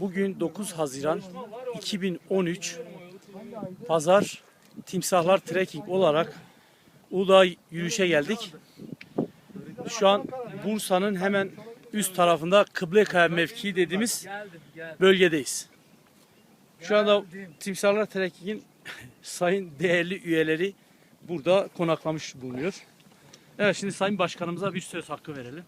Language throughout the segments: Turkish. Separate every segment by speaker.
Speaker 1: Bugün 9 Haziran 2013 Pazar Timsahlar Trekking olarak Uludağ yürüyüşe geldik. Şu an Bursa'nın hemen üst tarafında Kıblekaya mevkii dediğimiz bölgedeyiz. Şu anda Timsahlar Trekking'in sayın değerli üyeleri burada konaklamış bulunuyor. Evet şimdi Sayın Başkanımıza bir söz hakkı verelim.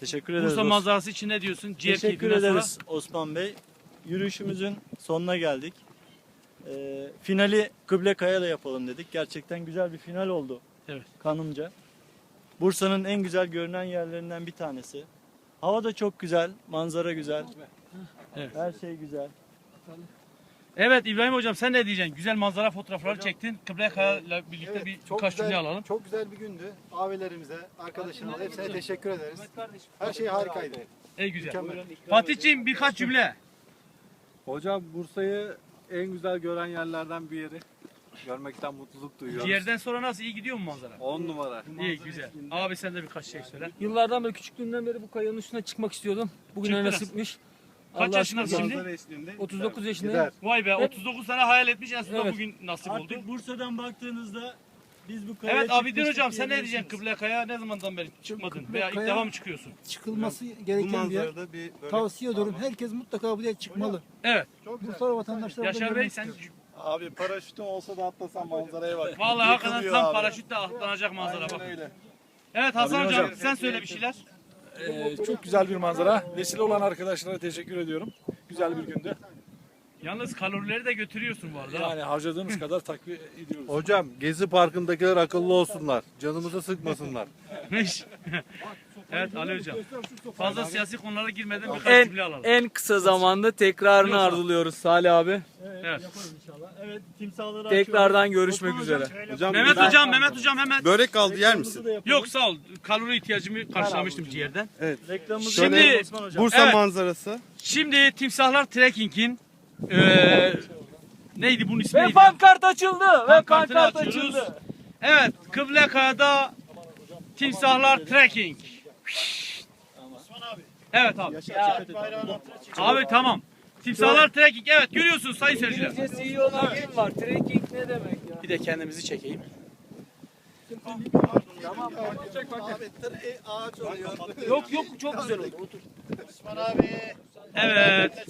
Speaker 2: Teşekkür ederiz.
Speaker 1: Bursa
Speaker 2: Os-
Speaker 1: manzarası için ne diyorsun? Ciğer
Speaker 2: Teşekkür
Speaker 1: keyfinden sonra-
Speaker 2: ederiz Osman Bey. Yürüyüşümüzün sonuna geldik. Ee, finali Kıblekaya'da yapalım dedik. Gerçekten güzel bir final oldu.
Speaker 1: Evet.
Speaker 2: Kanımca. Bursa'nın en güzel görünen yerlerinden bir tanesi. Hava da çok güzel, manzara güzel.
Speaker 1: Evet.
Speaker 2: Her şey güzel.
Speaker 1: Evet İbrahim hocam sen ne diyeceksin? Güzel manzara fotoğrafları çektin. Kıblekaya ile birlikte
Speaker 3: Evet,
Speaker 1: bir
Speaker 3: çok
Speaker 1: birkaç
Speaker 3: güzel,
Speaker 1: cümle alalım.
Speaker 3: Çok güzel bir gündü. Abilerimize, arkadaşlarımıza hepsine teşekkür ederiz. Her şey harikaydı.
Speaker 1: Ey güzel. Fatihciğim birkaç cümle.
Speaker 4: Hocam Bursa'yı en güzel gören yerlerden bir yeri. Görmekten mutluluk duyuyoruz.
Speaker 1: Ciğerden sonra nasıl iyi gidiyor mu manzara?
Speaker 4: 10 numara.
Speaker 1: İyi güzel. Abi sen de birkaç şey söyle.
Speaker 5: Yıllardan beri küçüklüğümden beri bu kayanın üstüne çıkmak istiyordum.
Speaker 1: Çıktınız.
Speaker 5: nasipmiş.
Speaker 1: Kaç
Speaker 5: Allah
Speaker 1: yaşındasın
Speaker 5: aşkına
Speaker 1: şimdi?
Speaker 4: eşliğinde
Speaker 5: 39 yaşındayım.
Speaker 3: Gider.
Speaker 1: Vay be 39 sene hayal etmiş en sonunda
Speaker 5: Evet.
Speaker 1: bugün nasip oldu.
Speaker 2: Artık Bursa'dan baktığınızda biz bu kayaya
Speaker 1: Evet Abidin
Speaker 2: çıkmıştık
Speaker 1: hocam sen ne
Speaker 2: diyebilirsiniz.
Speaker 1: diyeceksin Kıblekaya ne zamandan beri çıkmadın veya ilk defa mı çıkıyorsun?
Speaker 6: çıkılması gereken bir yer.
Speaker 4: bir
Speaker 6: Tavsiye ediyorum. Herkes mutlaka buraya çıkmalı.
Speaker 1: Evet.
Speaker 6: Bursa vatandaşları
Speaker 1: Yaşar Bey sen
Speaker 4: Abi paraşütüm olsa da atlasam manzaraya bak.
Speaker 1: vallahi hakikaten
Speaker 4: Yıkılıyor
Speaker 1: tam
Speaker 4: abi.
Speaker 1: paraşütle atlanacak manzara bak.
Speaker 4: öyle.
Speaker 1: Evet Hasan hocam sen söyle bir şeyler.
Speaker 7: Ee, çok güzel bir manzara. Vesile olan arkadaşlara teşekkür ediyorum. Güzel bir gündü.
Speaker 1: Yalnız kalorileri de götürüyorsun bu arada.
Speaker 7: Yani harcadığımız kadar takviye ediyoruz.
Speaker 4: Hocam Gezi Parkı'ndakiler akıllı olsunlar. Canımızı sıkmasınlar.
Speaker 1: evet Ali hocam. Fazla siyasi konulara girmeden birkaç
Speaker 5: En,
Speaker 1: cümle alalım.
Speaker 5: en kısa zamanda tekrarını arzuluyoruz Salih abi.
Speaker 1: Evet.
Speaker 2: Evet, timsahları
Speaker 5: Tekrardan görüşmek üzere.
Speaker 4: Hocam
Speaker 1: Mehmet hocam, Mehmet hocam hemen.
Speaker 4: börek kaldı yer misin?
Speaker 1: Yok sağ ol. Kalori ihtiyacımı karşılamıştım ciğerden.
Speaker 2: Reklamımızı
Speaker 1: Şimdi-
Speaker 2: Osman hocam.
Speaker 4: Bursa
Speaker 1: Evet.
Speaker 4: manzarası.
Speaker 1: Şimdi Timsahlar Trekking'in eee neydi bunun ismi
Speaker 5: Ve
Speaker 1: neydi?
Speaker 5: pankart açıldı. Ve
Speaker 1: Pankartını
Speaker 5: pankart
Speaker 1: açıyoruz.
Speaker 5: açıldı.
Speaker 1: Evet, Kıblekaya'da Timsahlar Trekking. Evet abi. Abi tamam. Timsahlar Trekking. Evet görüyorsunuz sayın seyirciler.
Speaker 5: İngilizcesi iyi olan kim var? Trekking ne demek ya?
Speaker 1: Bir de kendimizi çekeyim.
Speaker 5: Yok yok çok güzel oldu. Otur.
Speaker 1: Evet.